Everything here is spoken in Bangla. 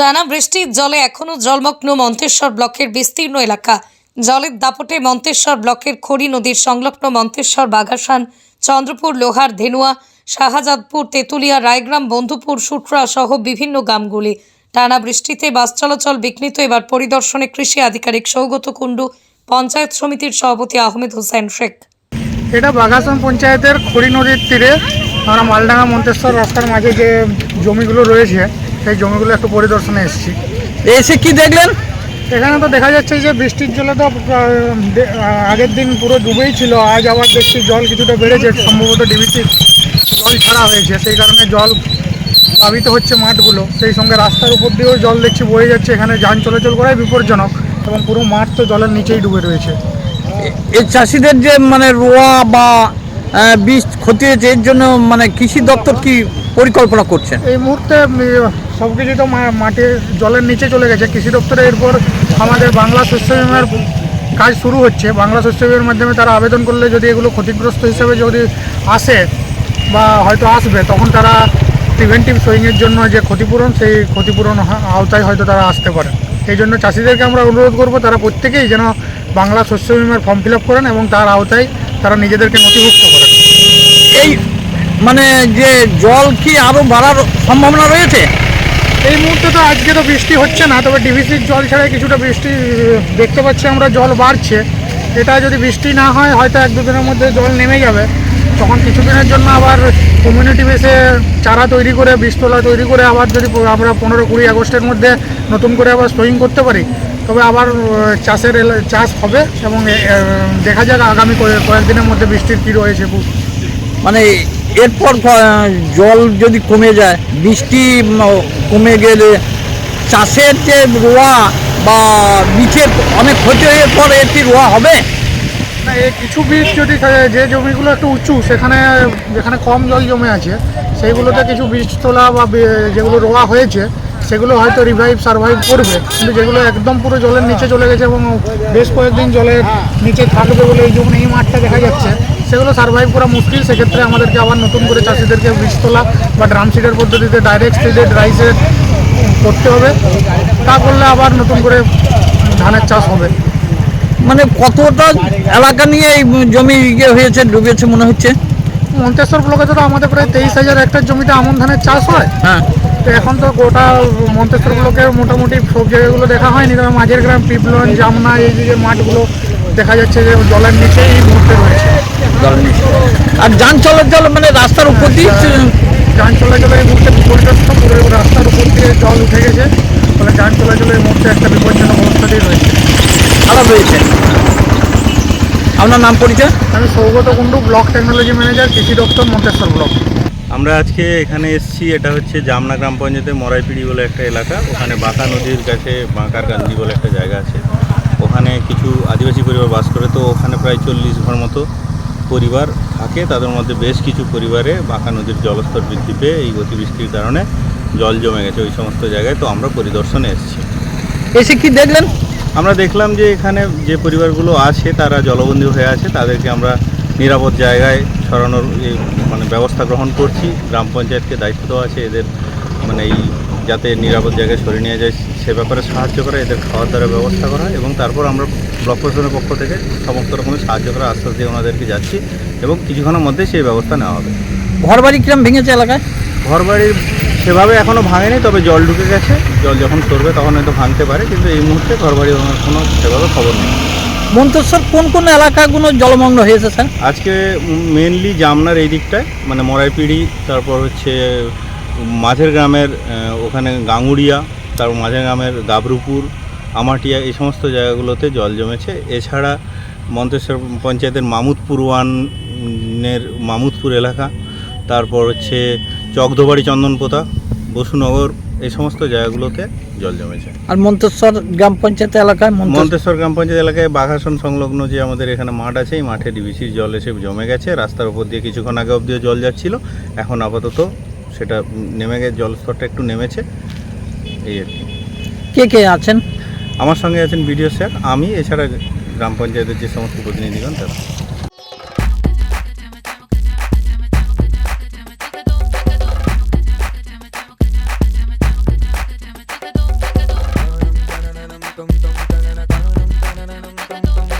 টানা বৃষ্টির জলে এখনও জলমগ্ন মন্তেশ্বর ব্লকের বিস্তীর্ণ এলাকা। জলের দাপটে মন্তেশ্বর ব্লকের খড়ি নদীর সংলগ্ন মন্তেশ্বর বাগাসান চন্দ্রপুর, লোহার ধেনুয়া, শাহজাদপুর, তেঁতুলিয়া, রায়গ্রাম, বন্ধুপুর, সুটরা সহ বিভিন্ন গ্রামগুলি। টানা বৃষ্টিতে বাস চলাচল বিঘ্নিত। এবার পরিদর্শনে কৃষি আধিকারিক সৌগত কুণ্ডু, পঞ্চায়েত সমিতির সভাপতি আহমেদ হোসেন শেখ। এটা বাঘাসন পঞ্চায়েতের খড়ি নদীর তীরে, আমরা মালডাঙ্গা মন্তেশ্বর রাস্তার মাঝে যে জমিগুলো রয়েছে সেই জমিগুলো একটু পরিদর্শনে এসেছি। এসে কি দেখলেন? এখানে তো দেখা যাচ্ছে যে বৃষ্টির জলে তো আগের দিন পুরো ডুবেই ছিল আজ আবার দেখছি জল কিছুটা বেড়েছে সম্ভবত ডিবিসি জল ছাড়া হয়েছে সেই কারণে জল প্লাবিত হচ্ছে মাঠগুলো। সেই সঙ্গে রাস্তার উপর দিয়েও জল দেখছি বয়ে যাচ্ছে এখানে যান চলাচল করাই বিপজ্জনক এবং পুরো মাঠ তো জলের নিচেই ডুবে রয়েছে। এই চাষিদের যে মানে রোয়া বা বীজ ক্ষতি হয়েছে এর জন্য মানে কৃষি দপ্তর কি পরিকল্পনা করছে এই মুহূর্তে সব কিছু তো মা- মাঠে জলের নিচে চলে গেছে। কৃষি দপ্তরে এরপর আমাদের বাংলা শস্য বিমার কাজ শুরু হচ্ছে। বাংলা শস্য বিমার মাধ্যমে তারা আবেদন করলে যদি এগুলো ক্ষতিগ্রস্ত হিসেবে যদি আসে বা হয়তো আসবে, তখন তারা প্রিভেন্টিভ সোয়িংয়ের জন্য যে ক্ষতিপূরণ, সেই ক্ষতিপূরণ আওতায় হয়তো তারা আসতে পারে। এই জন্য চাষিদেরকে আমরা অনুরোধ করব, তারা প্রত্যেকেই যেন বাংলা শস্য বিমার ফর্ম ফিল করেন এবং তার আওতায় তারা নিজেদেরকে নথিভুক্ত করেন। এই মানে যে জল কি আরও বাড়ার সম্ভাবনা রয়েছে? এই মুহূর্তে তো আজকে তো বৃষ্টি হচ্ছে না, তবে ডিভিসির জল ছাড়া কিছুটা বৃষ্টি দেখতে পাচ্ছি আমরা, জল বাড়ছে। এটা যদি বৃষ্টি না হয়, হয়তো এক দুদিনের মধ্যে জল নেমে যাবে। তখন কিছুদিনের জন্য আবার কমিউনিটি বেসে চারা তৈরি করে, বীজতলা তৈরি করে আবার যদি আমরা পনেরো কুড়ি আগস্টের মধ্যে নতুন করে আবার সোয়িং করতে পারি, তবে আবার চাষের চাষ হবে এবং দেখা যাক আগামী কয়ে- কয়েকদিনের মধ্যে বৃষ্টির কী রয়েছে। মানে এরপর জল যদি কমে যায়, বৃষ্টি কমে গেলে চাষের যে রোয়া বা বীজের অনেক ক্ষতি হয়ে পরে এটি রোয়া হবে? না কিছু বীজ যদি যে জমিগুলো একটু উঁচু, সেখানে, যেখানে কম জল জমে আছে, সেইগুলোতে কিছু বীজ তোলা বা যেগুলো রোয়া হয়েছে, সেগুলো হয়তো রিভাইভ সার্ভাইভ করবে। কিন্তু যেগুলো একদম পুরো জলের নিচে চলে গেছে এবং বেশ কয়েকদিন জলের নিচে থাকবে বলে এই জন্য এই মাঠটা দেখা যাচ্ছে। সেগুলো সার্ভাইভ করা মুশকিল। সেক্ষেত্রে আমাদেরকে আবার নতুন করে চাষিদেরকে বীজ তোলা বা ড্রাম সিডের পদ্ধতিতে ডাইরেক্ট সিডেড রাইসে করতে হবে। তা করলে আবার নতুন করে ধানের চাষ হবে। মানে কতটা এলাকা নিয়ে এই জমি ইয়ে হয়েছে ডুবেছে মনে হচ্ছে? মন্তেশ্বর ব্লকে তো আমাদের প্রায় তেইশ হাজার হেক্টর জমিতে আমন ধানের চাষ হয় হ্যাঁ। তো এখন তো গোটা মন্তেশ্বর ব্লকে মোটামুটি সব জায়গাগুলো দেখা হয়নি। তবে মাঝের গ্রাম পিপলন জামনা এই যে মাঠগুলো দেখা যাচ্ছে যে জলের নিচেই মুহূর্তে রয়েছে। আর যান চলাচল মানে রাস্তার উপর দিয়ে যান চলাচলের মুহূর্তে বিপর্যস্ত পুরো রাস্তার উপর দিয়ে জল উঠে গেছে। ফলে যান চলাচলের মুহূর্তে একটা বিপজ্জনক অবস্থাতেই রয়েছে। খারাপ হয়েছে আপনার নাম পরিচয়? আমি Sougata Kundu block technology manager কৃষি দপ্তর মন্তেশ্বর ব্লক। আমরা আজকে এখানে এসেছি এটা হচ্ছে জামনা গ্রাম পঞ্চায়েতের মরাইপিড়ি বলে একটা এলাকা। ওখানে বাঁকা নদীর কাছে বাঁকার গান্ধী বলে একটা জায়গা আছে। ওখানে কিছু আদিবাসী পরিবার বাস করে তো ওখানে প্রায় চল্লিশ ঘর মতো পরিবার থাকে তাদের মধ্যে বেশ কিছু পরিবারে বাঁকা নদীর জলস্তর বৃদ্ধি পেয়ে এই গতিবৃষ্টির কারণে জল জমে গেছে ওই সমস্ত জায়গায়। তো আমরা পরিদর্শনে এসেছি। এসে কি দেখলেন? আমরা দেখলাম যে এখানে যে পরিবারগুলো আছে তারা জলবন্দী হয়ে আছে তাদেরকে আমরা নিরাপদ জায়গায় সরানোর মানে ব্যবস্থা গ্রহণ করছি। গ্রাম পঞ্চায়েতকে দায়িত্ব দেওয়া আছে এদের মানে এই যাতে নিরাপদ জায়গায় সরিয়ে নিয়ে যায় সে ব্যাপারে সাহায্য করা এদের খাওয়ার দাওয়ার ব্যবস্থা করা এবং তারপর আমরা ব্লক প্রশাসনের পক্ষ থেকে সমস্ত রকমের সাহায্য করার আশ্বাস দিয়ে ওনাদেরকে যাচ্ছি এবং কিছুক্ষণের মধ্যে সেই ব্যবস্থা নেওয়া হবে। ঘর বাড়ি কিরম ভেঙেছে এলাকায়? ঘর বাড়ির সেভাবে এখনও ভাঙেনি তবে জল ঢুকে গেছে। জল যখন সরবে তখন হয়তো ভাঙতে পারে কিন্তু এই মুহূর্তে ঘর বাড়ি ভাঙার কোনো সেভাবে খবর নেই। মন্তেশ্বর কোন কোন এলাকাগুলো জলমগ্ন হয়েছে স্যার? আজকে মেনলি জামনার এই দিকটায় মানে মরাইপিড়ি তারপর হচ্ছে মাঝের গ্রামের ওখানে গাঙ্গুড়িয়া তারপর মাঝের গ্রামের গাবরুপুর আমাটিয়া এই সমস্ত জায়গাগুলোতে জল জমেছে। এছাড়া মন্তেশ্বর পঞ্চায়েতের মামুদপুর ওয়ানের মামুদপুর এলাকা তারপর হচ্ছে চকধবাড়ি চন্দনপোতা বসুনগর এই সমস্ত জায়গাগুলোতে জল জমেছে। আর মন্তেশ্বর গ্রাম পঞ্চায়েত এলাকায় মন্তেশ্বর মন্তেশ্বর গ্রাম পঞ্চায়েত এলাকায় বাঘাসন সংলগ্ন যে আমাদের এখানে মাঠ আছে এই মাঠে ডিবিসির জল এসে জমে গেছে। রাস্তার উপর দিয়ে কিছুক্ষণ আগে অব্দিও জল যাচ্ছিল এখন আপাতত সেটা নেমে গেছে জলস্তরটা একটু নেমেছে। এই আর কি। কে কে আছেন? আমার সঙ্গে আছেন বিডিও স্যার, আমি এছাড়া গ্রাম পঞ্চায়েতের যে সমস্ত প্রতিনিধিগণ, তারা। Dum dum dum dum dum